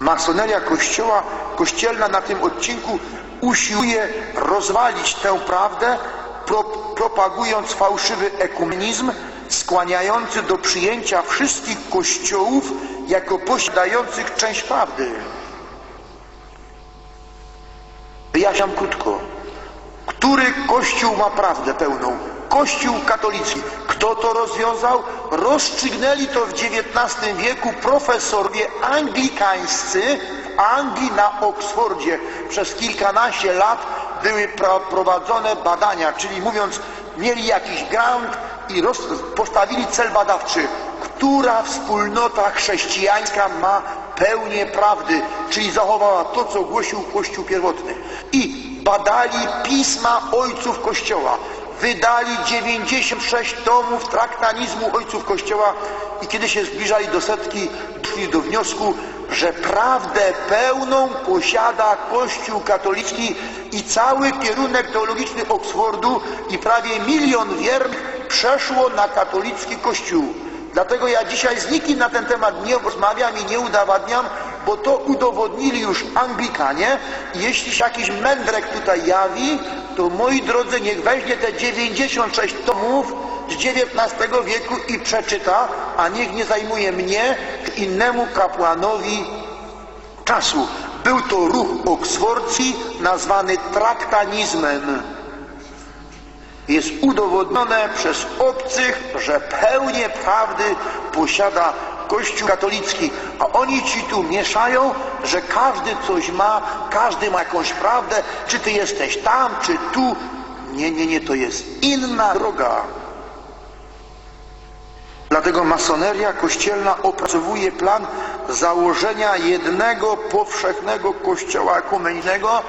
Masoneria kościoła, kościelna na tym odcinku usiłuje rozwalić tę prawdę, pro, propagując fałszywy ekumenizm, skłaniający do przyjęcia wszystkich kościołów jako posiadających część prawdy. Wyjaśniam krótko. Który kościół ma prawdę pełną? Kościół katolicki. Kto to rozwiązał? Rozstrzygnęli to w XIX wieku profesorowie anglikańscy w Anglii na Oksfordzie. Przez kilkanaście lat były pro- prowadzone badania, czyli mówiąc, mieli jakiś grant i postawili cel badawczy. Która wspólnota chrześcijańska ma pełnię prawdy, czyli zachowała to, co głosił Kościół pierwotny. I badali pisma ojców Kościoła. Wydali 96 tomów traktanizmu ojców Kościoła i kiedy się zbliżali do setki, doszli do wniosku, że prawdę pełną posiada Kościół katolicki i cały kierunek teologiczny Oksfordu i prawie milion wiernych przeszło na katolicki Kościół. Dlatego ja dzisiaj z nikim na ten temat nie rozmawiam i nie udowadniam, bo to udowodnili już Anglikanie. I jeśli się jakiś mędrek tutaj jawi, to moi drodzy, niech weźmie te 96 tomów z XIX wieku i przeczyta, a niech nie zajmuje mnie innemu kapłanowi czasu. Był to ruch oksfordzki nazwany traktanizmem. Jest udowodnione przez obcych, że pełnię prawdy posiada Kościół katolicki, a oni ci tu mieszają, że każdy coś ma, każdy ma jakąś prawdę, czy ty jesteś tam, czy tu. Nie, nie, nie, to jest inna droga. Dlatego masoneria kościelna opracowuje plan założenia jednego powszechnego kościoła ekumenicznego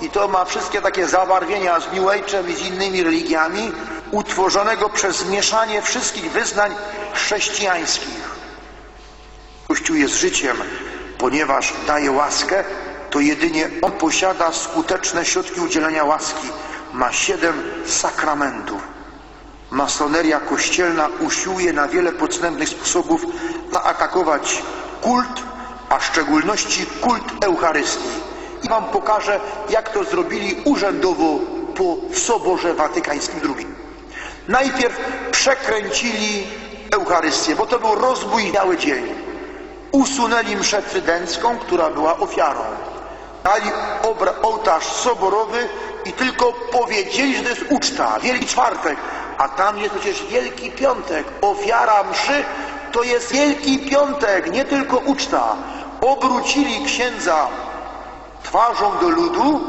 i to ma wszystkie takie zabarwienia z New Age'em i z innymi religiami, utworzonego przez zmieszanie wszystkich wyznań chrześcijańskich. Kościół jest życiem, ponieważ daje łaskę, to jedynie On posiada skuteczne środki udzielenia łaski. Ma siedem sakramentów. Masoneria kościelna usiłuje na wiele podstępnych sposobów zaatakować kult, a w szczególności kult Eucharystii. I wam pokażę, jak to zrobili urzędowo po Soborze Watykańskim II. Najpierw przekręcili Eucharystię, bo to był rozbój biały dzień. Usunęli mszę trydencką, która była ofiarą. Dali ołtarz soborowy i tylko powiedzieli, że to jest uczta, Wielki Czwartek, a tam jest przecież Wielki Piątek. Ofiara mszy to jest Wielki Piątek, nie tylko uczta. Obrócili księdza twarzą do ludu,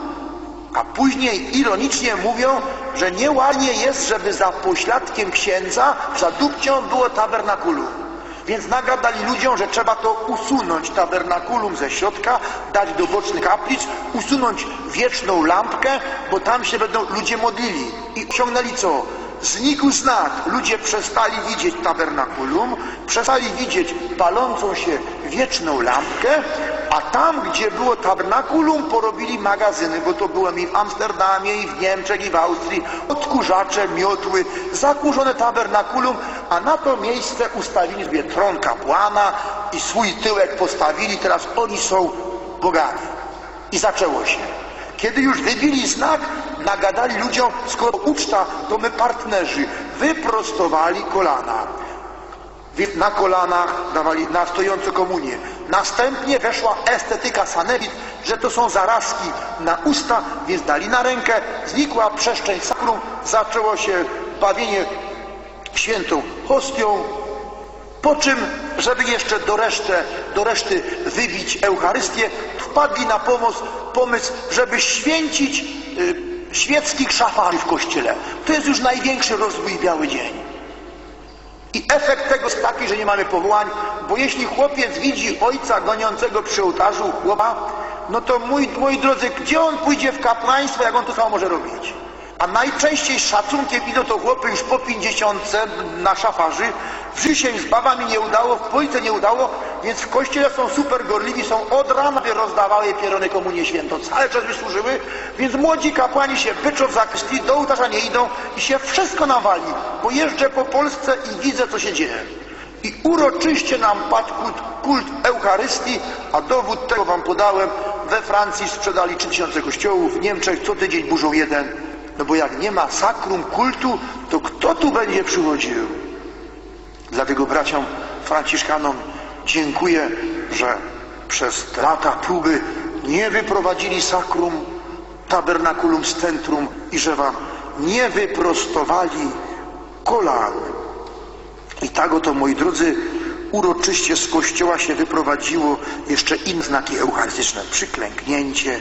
a później ironicznie mówią, że nieładnie jest, żeby za pośladkiem księdza, za dupcią było tabernakulum. Więc nagadali ludziom, że trzeba to usunąć tabernakulum ze środka, dać do bocznych kaplic, usunąć wieczną lampkę, bo tam się będą ludzie modlili. I osiągnęli co? Znikł znak. Ludzie przestali widzieć tabernakulum, przestali widzieć palącą się wieczną lampkę, a tam, gdzie było tabernakulum, porobili magazyny, bo to było i w Amsterdamie, i w Niemczech, i w Austrii, odkurzacze, miotły, zakurzone tabernakulum, a na to miejsce ustawili sobie tron kapłana i swój tyłek postawili, teraz oni są bogaci. I zaczęło się. Kiedy już wybili znak, nagadali ludziom, skoro uczta, to my partnerzy, wyprostowali kolana. Na kolanach dawali na stojąco komunię. Następnie weszła estetyka sanepid, że to są zarazki na usta, więc dali na rękę, znikła przestrzeń sakrum, zaczęło się bawienie świętą hostią, po czym, żeby jeszcze do, resztę, do reszty wybić Eucharystię, wpadli na pomoc, pomysł, żeby święcić y, świeckich szafarzy w kościele. To jest już największy rozwój Biały Dzień. I efekt tego jest taki, że nie mamy powołań, bo jeśli chłopiec widzi ojca goniącego przy ołtarzu chłopa, no to mój, moi drodzy, gdzie on pójdzie w kapłaństwo, jak on to samo może robić? A najczęściej szacunkiem idą to chłopy już po pięćdziesiątce na szafarzy. W życiu się im z babami nie udało, w Polsce nie udało, więc w kościele są super gorliwi, są od rana by rozdawały pierony komunię świętą, cały czas by służyły, więc młodzi kapłani się byczą zakrystii, do ołtarza nie idą i się wszystko nawali, bo jeżdżę po Polsce i widzę co się dzieje. I uroczyście nam padł kult, kult Eucharystii, a dowód tego wam podałem. We Francji sprzedali 3000 kościołów, w Niemczech co tydzień burzą jeden. No bo jak nie ma sakrum kultu, to kto tu będzie przychodził? Dlatego braciom franciszkanom dziękuję, że przez lata próby nie wyprowadzili sakrum tabernakulum z centrum i że wam nie wyprostowali kolan. I tak oto, moi drodzy, uroczyście z kościoła się wyprowadziło jeszcze inne znaki eucharystyczne. Przyklęknięcie,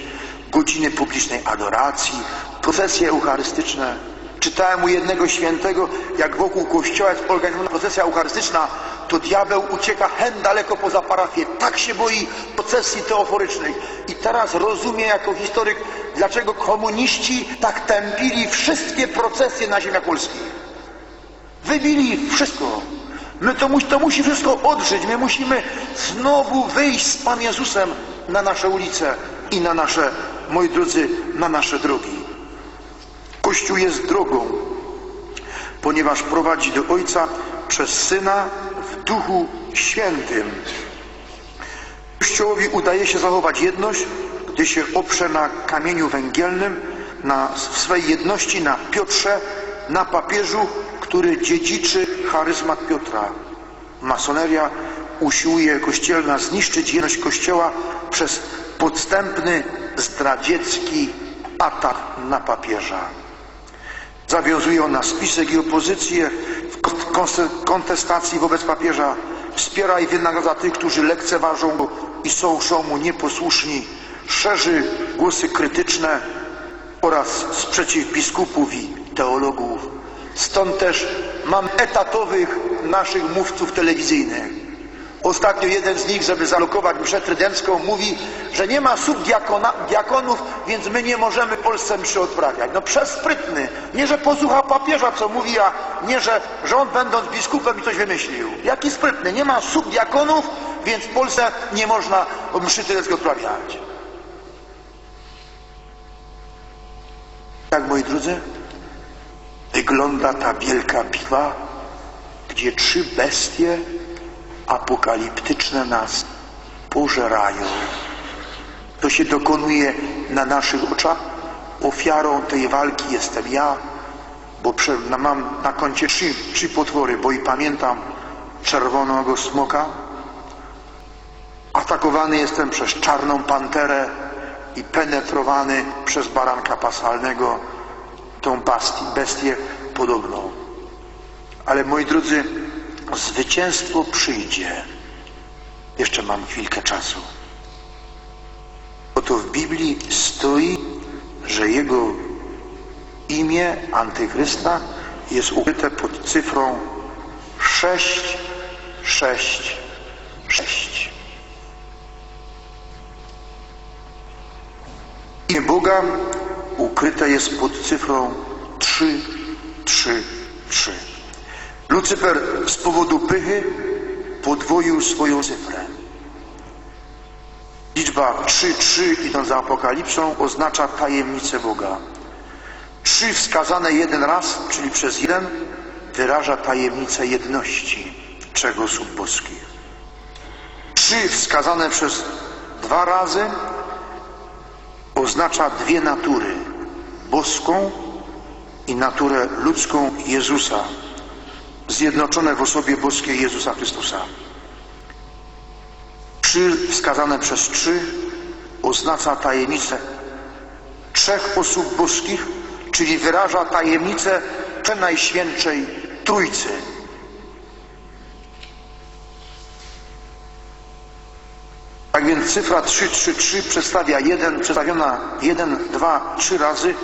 godziny publicznej adoracji, procesje eucharystyczne. Czytałem u jednego świętego, jak wokół kościoła jest organizowana procesja eucharystyczna, to diabeł ucieka hen daleko poza parafię. Tak się boi procesji teoforycznej. I teraz rozumie jako historyk, dlaczego komuniści tak tępili wszystkie procesje na ziemiach polskich. Wybili wszystko. My to, to musi wszystko odżyć. My musimy znowu wyjść z Panem Jezusem na nasze ulice i na nasze, moi drodzy, na nasze drogi. Kościół jest drogą, ponieważ prowadzi do Ojca przez Syna w Duchu Świętym. Kościołowi udaje się zachować jedność, gdy się oprze na kamieniu węgielnym, na, w swej jedności na Piotrze, na papieżu, który dziedziczy charyzmat Piotra. Masoneria usiłuje kościelna zniszczyć jedność Kościoła przez podstępny, zdradziecki atak na papieża. Zawiązuje ona spisek i opozycję w kontestacji wobec papieża. Wspiera i wynagradza tych, którzy lekceważą go i są są mu nieposłuszni. Szerzy głosy krytyczne oraz sprzeciw biskupów i teologów. Stąd też mam etatowych naszych mówców telewizyjnych. Ostatnio jeden z nich, żeby zalokować mszę trydencką, mówi, że nie ma subdiakonów, więc my nie możemy Polsce mszy odprawiać. No przesprytny. Nie, że posłuchał papieża, co mówi, a nie, że, on będąc biskupem i coś wymyślił. Jaki sprytny. Nie ma subdiakonów, więc w Polsce nie można mszy trydenckiej odprawiać. Tak, moi drodzy, wygląda ta wielka bitwa, gdzie trzy bestie apokaliptyczne nas pożerają. To się dokonuje na naszych oczach. Ofiarą tej walki jestem ja, bo na, mam na koncie trzy, trzy potwory, bo i pamiętam czerwonego smoka. Atakowany jestem przez czarną panterę i penetrowany przez baranka pasalnego, tą bestię podobną. Ale moi drodzy, zwycięstwo przyjdzie. Jeszcze mam chwilkę czasu. Oto w Biblii stoi, że jego imię Antychrysta jest ukryte pod cyfrą 666. Imię Boga ukryte jest pod cyfrą 333. Lucyfer z powodu pychy podwoił swoją cyfrę. Liczba 3-3 idąc za apokalipsą oznacza tajemnicę Boga. Trzy wskazane jeden raz, czyli przez jeden, wyraża tajemnicę jedności trzech osób boskich. Trzy wskazane przez dwa razy oznacza dwie natury. Boską i naturę ludzką Jezusa zjednoczone w osobie boskiej Jezusa Chrystusa. Trzy wskazane przez trzy oznacza tajemnicę trzech osób boskich, czyli wyraża tajemnicę Najświętszej Trójcy. Tak więc cyfra 333 przedstawia jeden, przedstawiona 1, 2, 3 razy,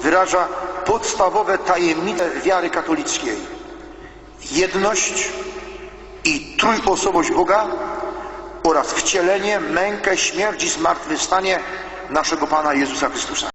wyraża podstawowe tajemnice wiary katolickiej jedność i trójosobowość Boga oraz wcielenie, mękę, śmierć i zmartwychwstanie naszego Pana Jezusa Chrystusa.